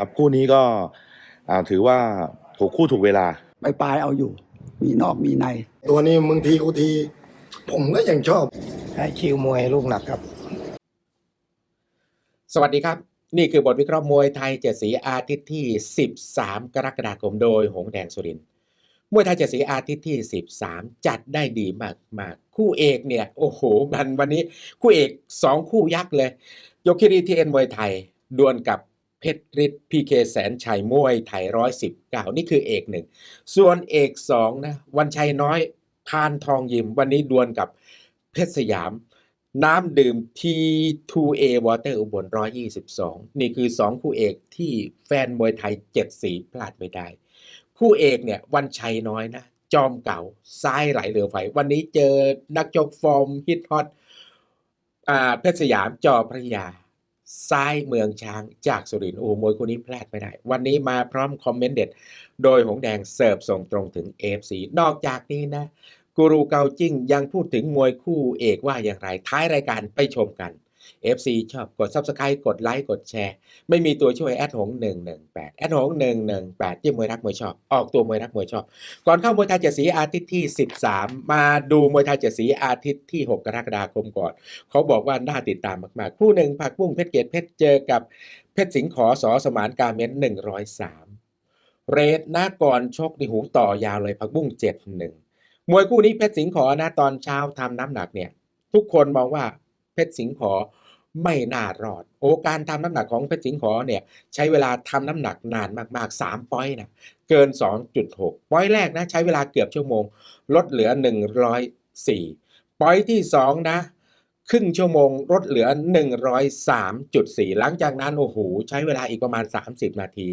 ครับคู่นี้ก็อ่าถือว่าถูกคู่ถูกเวลาปลายปลายๆเอาอยู่ มีนอกมีใน ตัวนี้มึงทีกูที ผมก็ยังชอบใช้คิวมวยลูกหนักครับ สวัสดีครับ นี่คือบทวิเคราะห์มวยไทยเจ็ดสีอาทิตย์ที่ 13 กรกฎาคมโดยหงแดงสุรินทร์มวยไทยเจ็ดสีอาทิตย์ที่ 13 จัดได้ดีมากมากๆคู่เอกเนี่ย โอ้โหมันวันนี้ คู่เอก 2 คู่ยักษ์เลยยกคิรีทีเอ็นมวยไทยดวลกับ เพชรฤทธิ์พีเคแสนชัยมวยไทยร้อยสิบเก้านี่คือเอกหนึ่งส่วนเอกสองนะวันชัยน้อยพานทองยิม วันนี้ดวลกับเพชรสยาม น้ำดื่ม T2A Water อุบล122 นี่คือ 2 คู่เอกที่แฟนมวยไทย7สีพลาดไม่ได้ คู่เอกเนี่ยวันชัยน้อยนะ จอมเก่าซ้ายไหลเรือไฟ วันนี้เจอนักจกฟอร์มฮิตฮอตเพชรสยามจอพระยา ซ้ายเมืองช้างจากสุรินทร์โอ้โมวยคู่นี้พลาดไม่ได้ วันนี้มาพร้อมคอมเมนต์เด็ด โดยหงแดงเสิร์ฟส่งตรงถึง AFC นอกจากนี้นะกูรูเกาจิ้งยังพูดถึงมวยคู่เอกว่าอย่างไร ท้ายรายการไปชมกัน FC ชอบกด Subscribe กดไลค์กดแชร์ ไม่มีตัวช่วยแอดหง118แอดหง118ที่มวยรักมวยชอบ ออกตัวมวยรักมวยชอบ ก่อนเข้ามวยไทยเจ็ดสีอาทิตย์ที่ 13 มาดูมวยไทยเจ็ดสีอาทิตย์ที่ 6 กรกฎาคมก่อน เขาบอกว่าน่าติดตามมากๆ คู่หนึ่งผักบุ้งเพชรเกตเพชรเจอกับเพชรสิงห์ขอสอสมานการเม้น103เรทนะก่อนชกนี่หูต่อยาวเลยผักบุ้ง71มวยคู่นี้เพชรสิงห์ขอนะตอนเช้าทำน้ำหนักเนี่ย ทุกคนมองว่า เพชรสิงห์ขอไม่น่ารอด โอ้การทำน้ำหนักของเพชรสิงห์ขอเนี่ยใช้เวลาทำน้ำหนักนานมากๆ3ปอยนะเกิน 2.6ปอยแรกนะใช้เวลาเกือบชั่วโมง ลดเหลือ 104ปอยที่2นะครึ่งชั่วโมงลดเหลือ 103.4 หลังจากนั้นโอ้โหใช้เวลาอีกประมาณ 30 นาที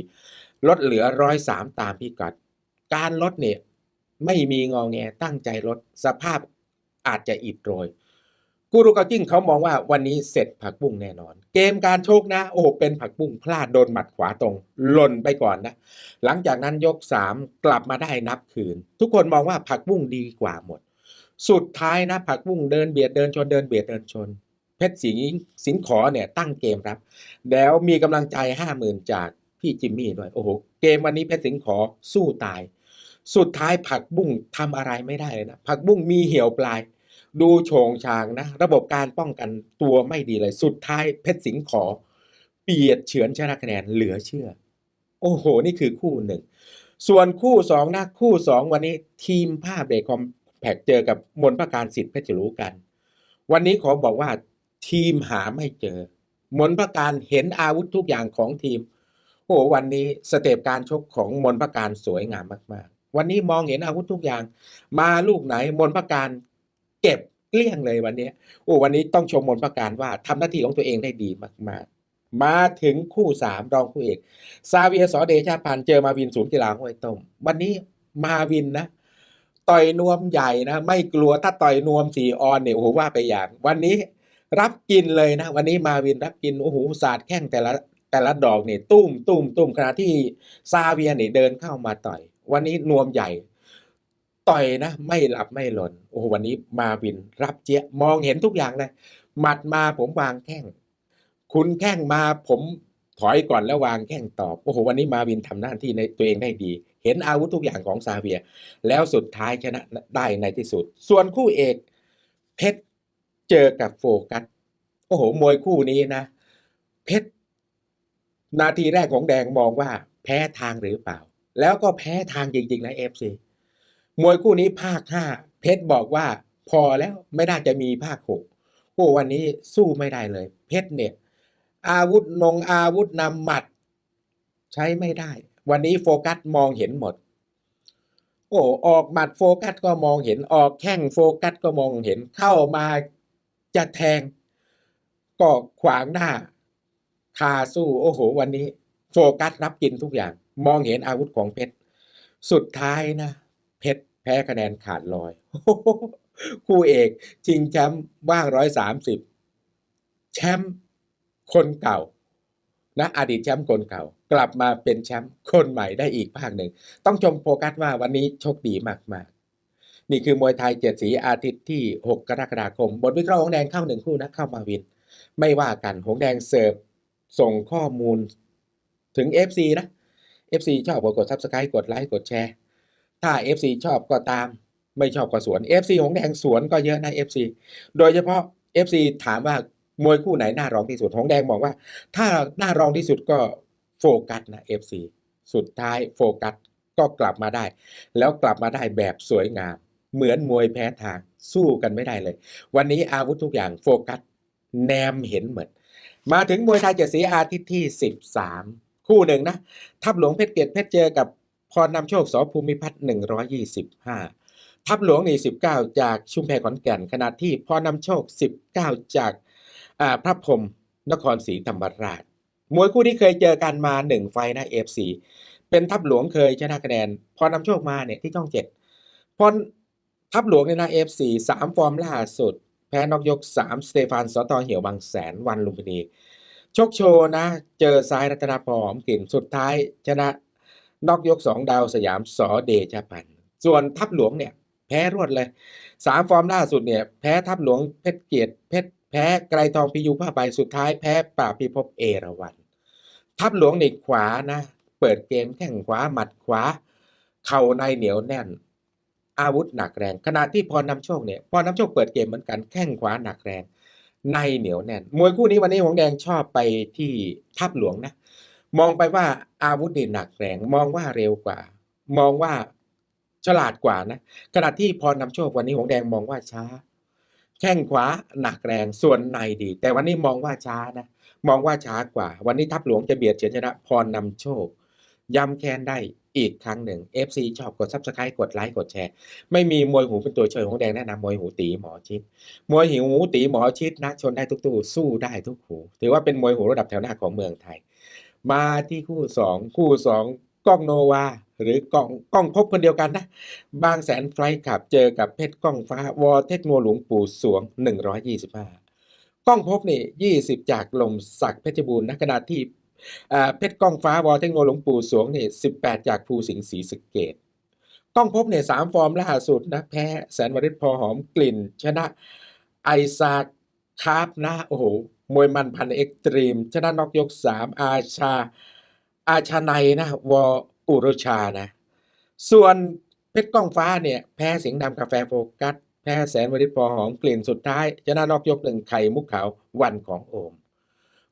ลดเหลือ 103 ตามพิกัด การลดเนี่ยไม่มีงอแงตั้งใจลดสภาพอาจจะอิดโรย กูรูเกาจิ้งเขามองว่าวันนี้เสร็จผักบุ้งแน่นอน เกมการโชคนะ โอ้โหเป็นผักบุ้งพลาดโดนหมัดขวาตรงหล่นไปก่อนนะ หลังจากนั้นยก 3 กลับมาได้นับคืน ทุกคนมองว่าผักบุ้งดีกว่าหมด สุดท้ายนะผักบุ้งเดินเบียดเดินชนเดินเบียดเดินชน เพชรสิงห์สิงห์ขอเนี่ยตั้งเกมรับ แล้วมีกำลังใจห้าหมื่นจากพี่จิมมี่ด้วยโอ้โหเกมวันนี้เพชรสิงห์ขอสู้ตาย สุดท้ายผักบุ้งทำอะไรไม่ได้เลยนะผักบุ้งมีเหี่ยวปลาย ดูโฉงชางนะ ระบบการป้องกันตัวไม่ดีเลย สุดท้ายเพชรสิงห์ขอ เปียดเฉือนชนะคะแนนเหลือเชื่อ โอ้โห นี่คือคู่หนึ่ง ส่วนคู่สองนะ คู่สองวันนี้ทีมภาพเบรกคอมแพกเจอกับมนประการสิทธิ์เพชรรู้กัน วันนี้ขอบอกว่าทีมหาไม่เจอ มนประการเห็นอาวุธทุกอย่างของทีม โอ้โหวันนี้สเตปการชกของมนประการสวยงามมาก ๆ วันนี้มองเห็นอาวุธทุกอย่าง มาลูกไหนมนประการ เก็บเกลี้ยงเลยวันนี้โอ้วันนี้ต้องชมมนประการว่าทำหน้าที่ของตัวเองได้ดีมากๆ มาถึงคู่สามรองคู่เอกซาเวียสอเดชาพันเจอมาวินศูนย์กีฬาห้วยต้มวันนี้มาวินนะต่อยนวมใหญ่นะ ไม่กลัวถ้าต่อยนวมสี่ออนเนี่ยโอ้โหว่าไปอย่าง วันนี้รับกินเลยนะ วันนี้มาวินรับกินโอ้โหศาสตร์แข้งแต่ละแต่ละดอกเนี่ยตุ้มตุ้มตุ้มขณะที่ซาเวียเนี่ยเดินเข้ามาต่อย วันนี้นวมใหญ่ ต่อยนะ ไม่หลับไม่หล่นโอ้โหวันนี้มาวินรับเจี๊ยะมองเห็นทุกอย่างเลยหมัดมาผมวางแข้งคุณแข้งมาผมถอยก่อนแล้ววางแข้งตอบโอ้โหวันนี้มาวินทำหน้าที่ในตัวเองได้ดี เห็นอาวุธทุกอย่างของซาเวีย แล้วสุดท้ายชนะได้ในที่สุด ส่วนคู่เอกเพชรเจอกับโฟกัสโอ้โหมวยคู่นี้นะ เพชรนาทีแรกของแดงมองว่าแพ้ทางหรือเปล่า แล้วก็แพ้ทางจริง ๆ นะเอฟซี มวยคู่นี้ภาคห้าเพชรบอกว่าพอแล้วไม่น่าจะมีภาคหกโอ้วันนี้สู้ไม่ได้เลย เพชรเนี่ย อาวุธนงอาวุธนำหมัด ใช้ไม่ได้ วันนี้โฟกัสมองเห็นหมด โอ้ออกหมัดโฟกัสก็มองเห็นออกแข้งโฟกัสก็มองเห็นเข้ามาจะแทง ก็ขวางหน้าคาสู้โอ้โห วันนี้ โฟกัสรับกินทุกอย่าง มองเห็นอาวุธของเพชรสุดท้ายนะ แพ้คะแนนขาดลอย คู่เอกชิงแชมป์ว่างร้อยสามสิบแชมป์คนเก่านะอดีตแชมป์คนเก่า กลับมาเป็นแชมป์คนใหม่ได้อีกภาคหนึ่ง ต้องชมโฟกัสว่าวันนี้โชคดีมากๆนี่คือมวยไทยเจ็ดสีอาทิตย์ที่ 6 กรกฎาคม บทวิเคราะห์ของแดงเข้าหนึ่งคู่นะเข้ามาวิน ไม่ว่ากันหงแดงเสิร์ฟส่งข้อมูลถึง FC นะ FC ชอบกดกด Subscribe กดไลค์กดแชร์ ถ้า FC ชอบก็ตาม ไม่ชอบก็สวน FC หงแดงสวนก็เยอะนะ FC โดยเฉพาะ FC ถามว่ามวยคู่ไหนน่ารองที่สุดหงแดงบอกว่า ถ้าน่ารองที่สุดก็โฟกัสนะ FC สุดท้ายโฟกัสก็กลับมาได้ แล้วกลับมาได้แบบสวยงาม เหมือนมวยแพ้ทางสู้กันไม่ได้เลย วันนี้อาวุธทุกอย่างโฟกัสแนมเห็นเหมือน มาถึงมวยไทยเจ็ดสีอาทิตย์ที่ 13 คู่หนึ่งนะ ทัพหลวงเพชรเกียรติเพชรเจอกับ พรนำโชคสภูมิพัฒน์125 ทัพหลวงนี่19 จากชุมแพขอนแก่น ขณะที่พรนำโชค 19 จากอ่าพระพรมนครศรีธรรมราช มวยคู่ที่เคยเจอกันมา 1 ไฟล์นะ FC เป็นทัพหลวงเคยชนะคะแนน พรนำโชคมาเนี่ยที่ช่องเจ็ดพรทัพหลวงเนี่ยนะ FC สามฟอร์มล่าสุด แพ้นอกยก 3 สเตฟานสอตอเหี่ยวบางแสนวันลุมพินีชกโชว์นะ เจอซ้ายรัตนาพรอมกลิ่นสุดท้ายชนะ นอกยก 2 ดาวสยามสอเดชพันธ์ส่วนทัพหลวงเนี่ย แพ้รวดเลยสามฟอร์มล่าสุดเนี่ย แพ้ทัพหลวงเพชรเกียรติเพชรแพ้ไกรทองพิยูผ้าใบสุดท้ายแพ้ปราพิภพเอราวันทัพหลวงในขวานะ เปิดเกมแข้งขวาหมัดขวา เข่าในเหนียวแน่น อาวุธหนักแรง ขณะที่พรนำโชคเนี่ยพรนำโชคเปิดเกมเหมือนกันแข้งขวาหนักแรงในเหนียวแน่น มวยคู่นี้วันนี้หงแดงชอบไปที่ทัพหลวงนะ มองไปว่าอาวุธนี่หนักแรงมองว่าเร็วกว่า มองว่าฉลาดกว่านะขณะที่พรนำโชควันนี้หงแดงมองว่าช้า แข้งขวาหนักแรงส่วนในดี แต่วันนี้มองว่าช้านะมองว่าช้ากว่า วันนี้ทัพหลวงจะเบียดเฉือนชนะพรนำโชคย้ำแค้นได้อีกครั้งหนึ่ง FC ชอบกด Subscribe กดไลค์กดแชร์ ไม่มีมวยหูเป็นตัวช่วยของแดงแนะนำมวยหูตีหมอชิด มวยหิวหูตีหมอชิดนะ ชนได้ทุกตู้สู้ได้ทุกหู ถือว่าเป็นมวยหูระดับแถวหน้าของเมืองไทย มาที่คู่สองคู่สองกล้องโนวา หรือกล้องกล้องพบคนเดียวกันนะ บางแสนไฟท์ขับเจอกับเพชรกล้องฟ้าวอเทคโนหลวงปู่สวง 125 กล้องพบนี่ 20 จากลมศักดิ์เพชรบูรณ์นะขณะที่เพชรกล้องฟ้าวอเทคโนหลวงปู่สวงนี่18 จากภูสิงห์ศรีสเกดกล้องพบเนี่ยสามฟอร์มล่าสุดนะแพ้แสนวริศพอหอมกลิ่น ชนะไอซาคาร์ฟนะโอ้โห มวยมันพันเอ็กตรีม ชนะนอกยก3อาชา อาชาในนะวออุรชานะ ส่วนเพชรกล้องฟ้าเนี่ย แพ้สิงห์ดำกาแฟโฟกัส แพ้แสนวริศพอหอมกลิ่นสุดท้าย ชนะนอกยกหนึ่งไข่มุกขาววันของโอม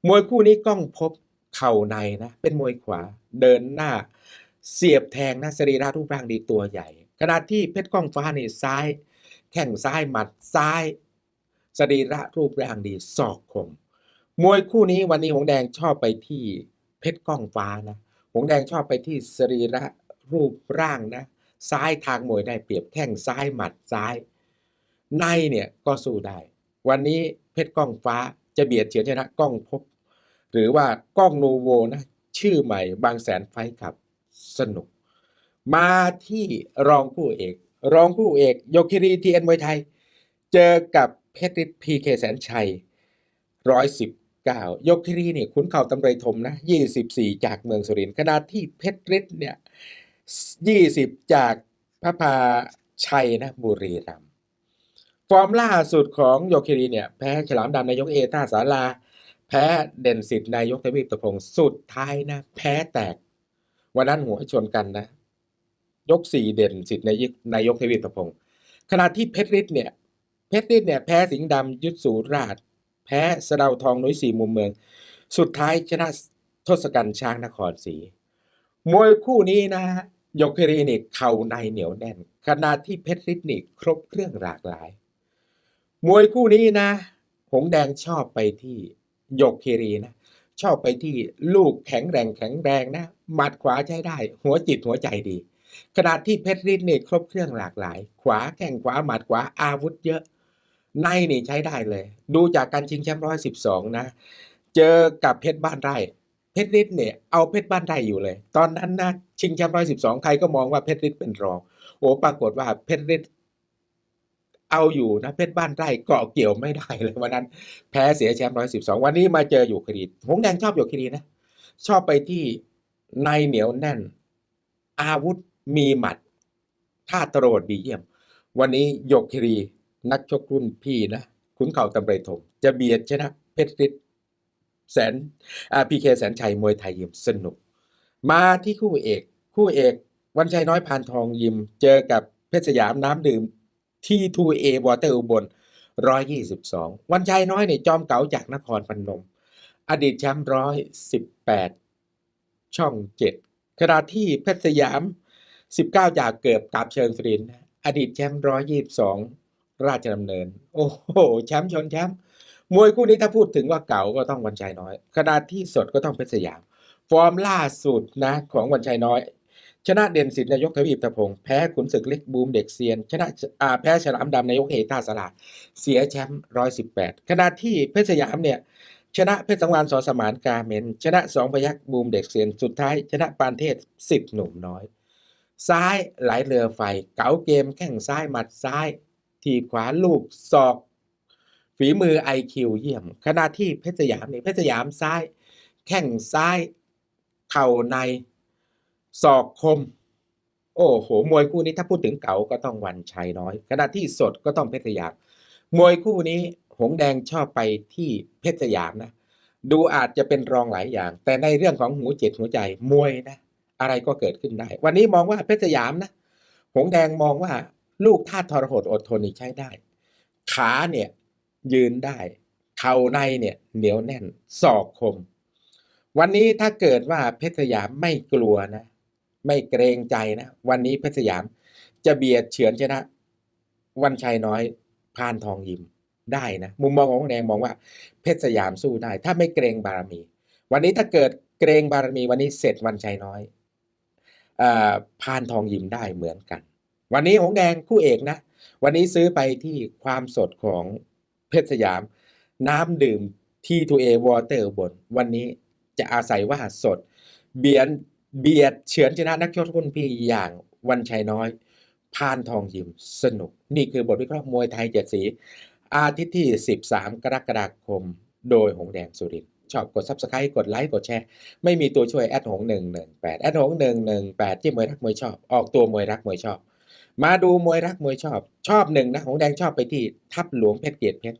มวยคู่นี้กล้องพบเข่าในนะ เป็นมวยขวาเดินหน้า เสียบแทงนะสรีระรูปร่างดีตัวใหญ่ ขณะที่เพชรกล้องฟ้านี่ซ้าย แข้งซ้ายหมัดซ้ายสรีระรูปร่างดีศอกคม มวยคู่นี้วันนี้หงแดงชอบไปที่เพชรกล้องฟ้านะหงแดงชอบไปที่สรีระรูปร่างนะ ซ้ายทางมวยได้เปรียบแข้งซ้ายหมัดซ้าย ในเนี่ยก็สู้ได้ วันนี้เพชรกล้องฟ้าจะเบียดเฉือนชนะกล้องพบ หรือว่ากล้องโนโวนะชื่อใหม่บางแสนไฟท์ครับสนุก มาที่รองคู่เอก รองคู่เอกโยคิรีทีเอ็นมวยไทย เจอกับเพชรฤทธิ์พีเคแสนชัยร้อยสิบ เก้ายกคิรีเนี่ยขุนเข่าตำไรทมนะยี่สิบสี่จากเมืองสุรินทร์ขณะที่เพชรฤทธิ์เนี่ยยี่สิบจากพระพาชัยนะบุรีรัมย์ฟอร์มล่าสุดของโยคิรีเนี่ยแพ้ฉลามดำนายกเอท่าสาราแพ้เด่นสิทธิ์นายกทวีปตะพงศ์สุดท้ายนะ แพ้แตก วันนั้นหัวชนกันนะ ยกสี่เด่นสิทธิ์นายกนายกทวีปตะพงศ์ขณะที่เพชรฤทธิ์เนี่ยเพชรฤทธิ์เนี่ยแพ้สิงห์ดำยุทธสูราช แพ้สะเดาทองนุ้ยสี่มุมเมือง สุดท้ายชนะทศกัณฐ์ช้างนครศรีมวยคู่นี้นะยกเครีนี่เข่าในเหนียวแน่น ขณะที่เพชรฤทธิ์นี่ครบเครื่องหลากหลาย มวยคู่นี้นะ หงแดงชอบไปที่ยกเครีนะ ชอบไปที่ลูกแข็งแรงแข็งแรงนะ หมัดขวาใช้ได้ หัวจิตหัวใจดี ขณะที่เพชรฤทธิ์นี่ครบเครื่องหลากหลาย ขวาแข้งขวาหมัดขวาอาวุธเยอะ ในนี่ใช้ได้เลย ดูจากการชิงแชมป์ร้อยสิบสองนะ เจอกับเพชรบ้านไร่ เพชรฤทธิ์เนี่ยเอาเพชรบ้านไร่อยู่เลย ตอนนั้นนะชิงแชมป์ร้อยสิบสองใครก็มองว่าเพชรฤทธิ์เป็นรอง โอ้ปรากฏว่าเพชรฤทธิ์เอาอยู่นะเพชรบ้านไร่เกาะเกี่ยวไม่ได้เลยวันนั้น แพ้เสียแชมป์ร้อยสิบสองวันนี้มาเจออยู่คดีหงแดงชอบอยู่คดีนะ ชอบไปที่ในเหนียวแน่น อาวุธมีหมัดท่าตรวจดีเยี่ยม วันนี้ยกคดี นักชกรุ่นพี่นะ ขุนเข่าตำเรถมจะเบียดชนะเพชรฤทธิ์แสนอ่าพีเคแสนชัยมวยไทยยิมสนุก มาที่คู่เอก คู่เอกวันชัยน้อยพานทองยิม เจอกับเพชรสยามน้ำดื่มที่ทูเอวอเตอร์อุบลร้อยยี่สิบสองวันชัยน้อยเนี่ยจอมเก๋าจากนครพนม อดีตแชมป์ร้อยสิบแปดช่องเจ็ดขณะที่เพชรสยามสิบเก้าจากเกือบกาบเชิงสริน อดีตแชมป์ร้อยยี่สิบสอง ราชดำเนิน โอ้โหแชมป์ชนแชมป์มวยคู่นี้ถ้าพูดถึงว่าเก่าก็ต้องวันชัยน้อยขณะที่สดก็ต้องเพชรสยาม ฟอร์มล่าสุดนะของวันชัยน้อย ชนะเด่นสิทธิ์นายกทวีปตะพงแพ้ขุนศึกเล็กบูมเด็กเซียน ชนะอาแพ้ฉลามดำนายกเฮท่าสลาดเสียแชมป์ร้อยสิบแปดขณะที่เพชรสยามเนี่ยชนะเพชรสังวานสอสมานกาเมน ชนะสองพยักบูมเด็กเซียน สุดท้าย ชนะปานเทศสิบหนุ่มน้อย ซ้ายไหลเรือไฟ เก๋าเกมแข้งซ้ายหมัดซ้าย ทีบขวาลูกศอก ฝีมือไอคิวเยี่ยม ขณะที่เพชรสยามนี่เพชรสยามซ้าย แข้งซ้าย เข่าในศอกคม โอ้โห มวยคู่นี้ถ้าพูดถึงเก๋าก็ต้องวันชัยน้อย ขณะที่สดก็ต้องเพชรสยาม มวยคู่นี้หงแดงชอบไปที่เพชรสยามนะ ดูอาจจะเป็นรองหลายอย่าง แต่ในเรื่องของหูจิตหัวใจมวยนะ อะไรก็เกิดขึ้นได้ วันนี้มองว่าเพชรสยามนะ หงแดงมองว่า ลูกท่าทรหดอดทนนี่ใช้ได้ ขาเนี่ยยืนได้เข่าในเนี่ยเหนียวแน่นศอกคม วันนี้ถ้าเกิดว่าเพชรสยามไม่กลัวนะ ไม่เกรงใจนะ วันนี้เพชรสยามจะเบียดเฉือนชนะ วันชัยน้อยพานทองยิมได้นะ มุมมองของแดงมองว่าเพชรสยามสู้ได้ ถ้าไม่เกรงบารมี วันนี้ถ้าเกิดเกรงบารมีวันนี้เสร็จวันชัยน้อยเอ่อพานทองยิมได้เหมือนกัน วันนี้หงแดงคู่เอกนะ วันนี้ซื้อไปที่ความสดของเพชรสยาม น้ำดื่ม T2A Water บน วันนี้จะอาศัยว่าสด เบียนเบียดเฉือนชนะนักชกรุ่นพี่อย่างวันชัยน้อย พานทองยิมสนุก นี่คือบทวิเคราะห์มวยไทยเจ็ดสี อาทิตย์ที่ 13 กรกฎาคม โดยหงแดงสุรินชอบกด Subscribe กดไลค์ กดแชร์ ไม่มีตัวช่วยแอดหงหนึ่งหนึ่งแปดแอดหงหนึ่งหนึ่งแปดที่มวยรักมวยชอบ ออกตัวมวยรักมวยชอบ มาดูมวยรักมวยชอบ ชอบหนึ่งนะหงแดงชอบไปที่ทัพหลวงเพชรเกียรติเพชร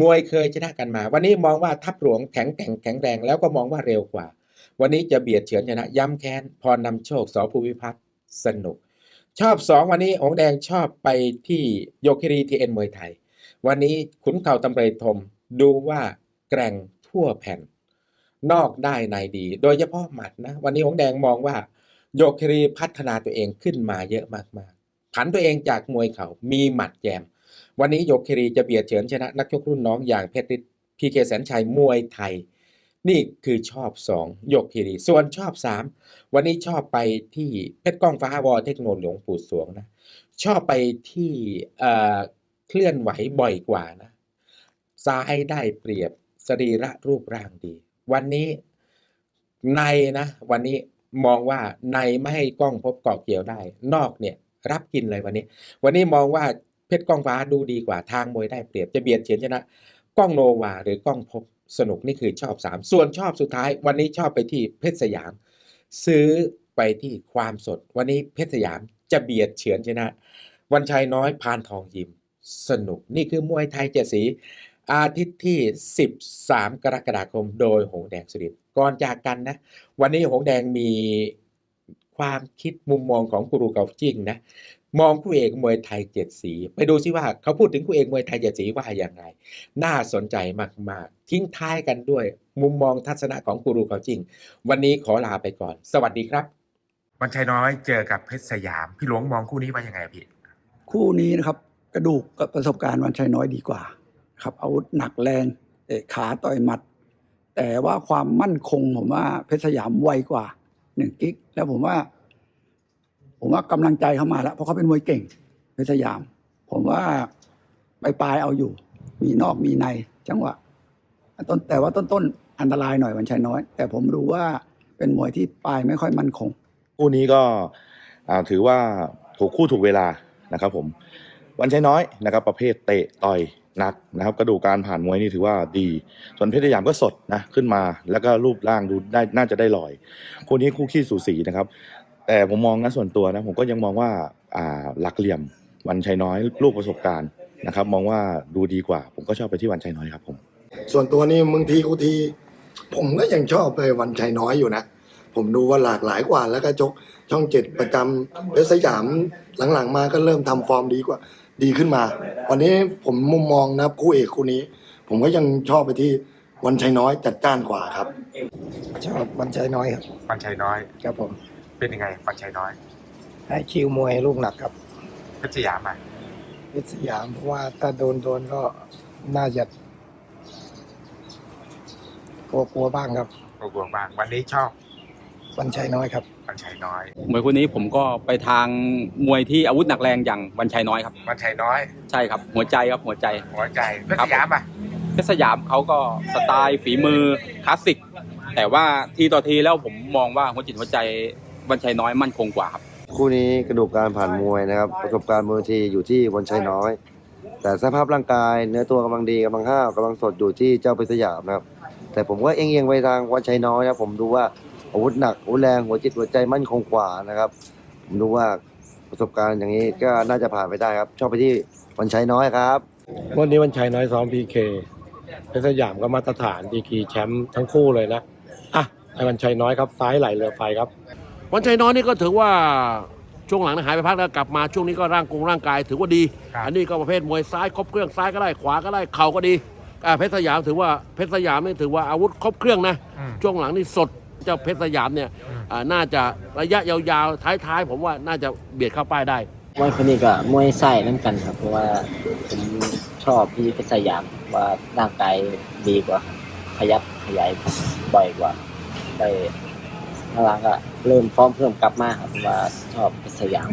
มวยเคยชนะกันมา วันนี้มองว่าทัพหลวงแข็งแกร่งแข็งแรงแล้วก็มองว่าเร็วกว่า วันนี้จะเบียดเฉือนชนะ ย้ำแค้นพรนำโชคสอภูมิพัฒน์สนุก ชอบสองวันนี้หงแดงชอบไปที่โยคิรีทีเอ็นมวยไทย วันนี้ขุนเข่าตำเรทมดูว่าแกร่งทั่วแผ่น นอกได้ในดี โดยเฉพาะหมัดนะ วันนี้หงแดงมองว่าโยคิรีพัฒนาตัวเองขึ้นมาเยอะมากๆ ผันตัวเองจากมวยเข่ามีหมัดแยม วันนี้โยคิรีจะเบียดเฉือนชนะนักชกรุ่นน้องอย่างเพชรฤทธิ์พีเคแสนชัยมวยไทย นี่คือชอบสองโยคิรี ส่วนชอบสามวันนี้ชอบไปที่เพชรก้องฟ้าวอเทคโนโลยีหลวงปู่สวงนะ ชอบไปที่เอ่อเคลื่อนไหวบ่อยกว่านะซ้ายได้เปรียบสรีระรูปร่างดี วันนี้ในนะ วันนี้มองว่าในไม่ให้กล้องพบเกาะเกี่ยวได้ นอกเนี่ย รับกินเลยวันนี้ วันนี้มองว่าเพชรกล้องฟ้าดูดีกว่าทางมวยได้เปรียบจะเบียดเฉียนชนะกล้องโนวาหรือกล้องพบสนุกนี่คือชอบสามส่วนชอบสุดท้าย วันนี้ชอบไปที่เพชรสยาม ซื้อไปที่ความสด วันนี้เพชรสยามจะเบียดเฉือนชนะ วันชัยน้อยพานทองยิมสนุก นี่คือมวยไทยเจ็ดสี อาทิตย์ที่ 13 กรกฎาคมโดยหงแดงสุรินก่อนจากกันนะ วันนี้หงแดงมี ความคิดมุมมองของกูรูเกาจิ้งนะมองคู่เอกมวยไทยเจ็ดสี ไปดูซิว่าเขาพูดถึงคู่เอกมวยไทยเจ็ดสีว่าอย่างไร น่าสนใจมาก ๆ ทิ้งท้ายกันด้วย มุมมองทัศนะของกูรูเกาจิ้งวันนี้ขอลาไปก่อน สวัสดีครับวันชัยน้อยเจอกับเพชรสยาม พี่หลวงมองคู่นี้ว่ายังไงพี่ คู่นี้นะครับ กระดูกกับประสบการณ์วันชัยน้อยดีกว่า ครับอาวุธหนักแรงเตะขาต่อยหมัด แต่ว่าความมั่นคงผมว่าเพชรสยามไวกว่า หนึ่งกิก แล้วผมว่า ผมว่ากำลังใจเขามาแล้ว เพราะเขาเป็นมวยเก่งเพชรสยาม ผมว่าปลายปลายเอาอยู่ มีนอกมีในจังหวะต้นแต่ว่าต้นต้นอันตรายหน่อยวันชัยน้อย แต่ผมรู้ว่าเป็นมวยที่ปลายไม่ค่อยมั่นคงคู่นี้ก็ถือว่าถูกคู่ถูกเวลานะครับ ผม วันชัยน้อยนะครับ ประเภทเตะต่อย นักนะครับกระดูกการผ่านมวยนี่ถือว่าดี ส่วนเพชรสยามก็สดนะขึ้นมา แล้วก็รูปร่างดูได้น่าจะได้ลอยคู่นี้คู่ขี้สูสีนะครับ แต่ผมมองนะส่วนตัวนะผมก็ยังมองว่าอ่าหลักเหลี่ยมวันชัยน้อยลูกประสบการณ์นะครับ มองว่าดูดีกว่า ผมก็ชอบไปที่วันชัยน้อยครับผมส่วนตัวนี้บางทีกูที ผมก็ยังชอบไปวันชัยน้อยอยู่นะ ผมดูว่าหลากหลายกว่าแล้วก็จกช่องเจ็ดประจำเพชรสยามหลังๆ มาก็เริ่มทำฟอร์มดีกว่า ดีขึ้นมา วันนี้ผมมุมมองนะครับคู่เอกคู่นี้ ผมก็ยังชอบไปที่วันชัยน้อยจัดจ้านกว่าครับ ชอบวันชัยน้อยครับวันชัยน้อย ครับผม เป็นยังไงวันชัยน้อยให้คิวมวยลูกหนักครับเพชรสยามอะเพชรสยามเพราะว่าถ้าโดนโดนก็น่าจะกลัวกลัวบ้างครับ กลัวๆบ้างวันนี้ชอบ วันชัยน้อยครับ วันชัยน้อยมวยคู่นี้ผมก็ไปทางมวยที่อาวุธหนักแรงอย่างวันชัยน้อยครับ วันชัยน้อย ใช่ครับ หัวใจครับหัวใจ หัวใจเพชรครัสบยามอะเพชรสยามเขาก็สไตล์ฝีมือคลาสสิก แต่ว่าทีต่อทีแล้วผมมองว่าหัวจิตหัวใจวันชัยน้อยมั่นคงกว่าครับ คู่นี้กระดูกการผ่านมวยนะครับ ประสบการณ์มวยทีอยู่ที่วันชัยน้อย แต่สภาพร่างกายเนื้อตัวกำลังดีกำลังห้าวกำลังสดอยู่ที่เจ้าเพชรสยามนะครับ แต่ผมก็เอียงๆไปทางวันชัยน้อยนะผมดูว่า อาวุธหนักอาวุธแรงหัวจิตหัวใจมั่นคงกว่านะครับ ผมดูว่าประสบการณ์อย่างนี้ก็น่าจะผ่านไปได้ครับ ชอบไปที่วันชัยน้อยครับ วันนี้วันชัยน้อยซ้อมพีเคเพชรสยามก็มาตรฐานดีกรีแชมป์ทั้งคู่เลยนะอะให้วันชัยน้อยครับซ้ายไหลเรือไฟครับ วันชัยน้อยนี่ก็ถือว่าช่วงหลังนะหายไปพักแล้วกลับมาช่วงนี้ก็ร่างกงร่างกายถือว่าดี ครับ อันนี้ก็ประเภทมวยซ้ายครบเครื่องซ้ายก็ได้ขวาก็ได้เข่าก็ดีอ่าเพชรสยามถือว่าเพชรสยามนี่ถือว่าอาวุธครบเครื่องนะ อืม ช่วงหลังนี่สด เจ้าเพชรสยามเนี่ยอืมอ่าน่าจะระยะยาวๆ ท้ายๆ ผมว่าน่าจะเบียดเข้าป้ายได้ มวยคนนี้ก็มวยไส้น้ำกันครับ เพราะว่าผมชอบพี่เพชรสยามว่าร่างกายดีกว่าครับขยับขยายบ่อยกว่าได้หลังๆก็เริ่มฟอร์มเพิ่มกลับมาครับเพราะว่าชอบเพชรสยาม